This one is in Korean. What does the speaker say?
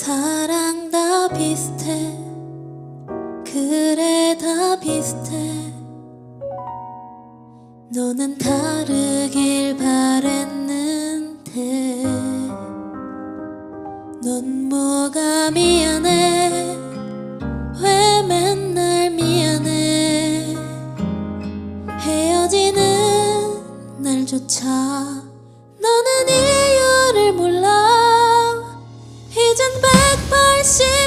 사랑 다 비슷해. 그래 다 비슷해. 너는 다르길 바랬는데. 넌 뭐가 미안해? 왜 맨날 미안해? 헤어지는 날조차 心。